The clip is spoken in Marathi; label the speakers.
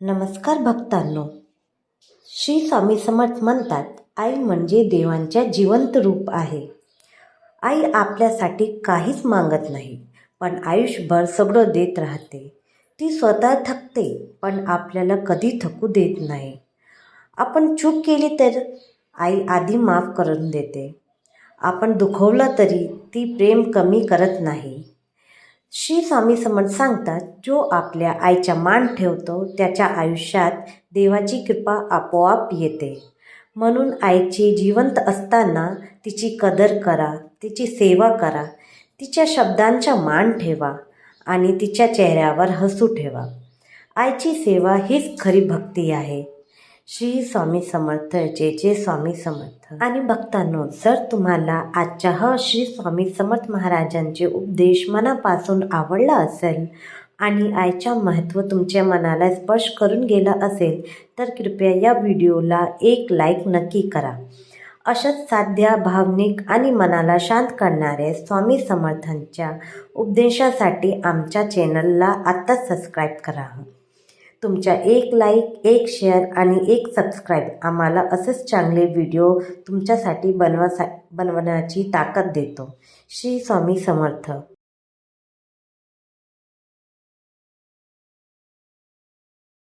Speaker 1: नमस्कार भक्तांनो. श्री स्वामी समर्थ म्हणतात आई म्हणजे देवांच्या जिवंत रूप आहे. आई आपल्यासाठी काहीच मागत नाही पण आयुष्यभर सगळं देत राहते. ती स्वतः थकते पण आपल्याला कधी थकू देत नाही. आपण चूक केली तर आई आधी माफ करून देते. आपण दुखवलं तरी ती प्रेम कमी करत नाही. श्री स्वामी समर्थ सांगतात जो आपल्या आईचा मान ठेवतो त्याच्या आयुष्यात देवाची कृपा आपोआप येते. म्हणून आईची जिवंत असताना तिची कदर करा तिची सेवा करा तिच्या शब्दांचा मान ठेवा आणि तिच्या चेहऱ्यावर हसू ठेवा. आईची सेवा हीच खरी भक्ती आहे. श्री स्वामी समर्थ जे जे स्वामी समर्थ. आणि बघतानो जर तुम्हाला आजच्या ह श्री स्वामी समर्थ महाराजांचे उपदेश मनापासून आवडला असेल आणि आईच्या महत्त्व तुमच्या मनाला स्पर्श करून गेला असेल तर कृपया या व्हिडिओला एक लाईक नक्की करा. अशाच साध्या भावनिक आणि मनाला शांत करणाऱ्या स्वामी समर्थांच्या उपदेशासाठी आमच्या चॅनलला आत्ताच सबस्क्राईब करा. तुमच्या एक लाईक एक शेअर आणि एक सबस्क्राईब आम्हाला असेच चांगले व्हिडिओ तुमच्यासाठी बनवासा बनवण्याची ताकद देतो. श्री स्वामी समर्थ.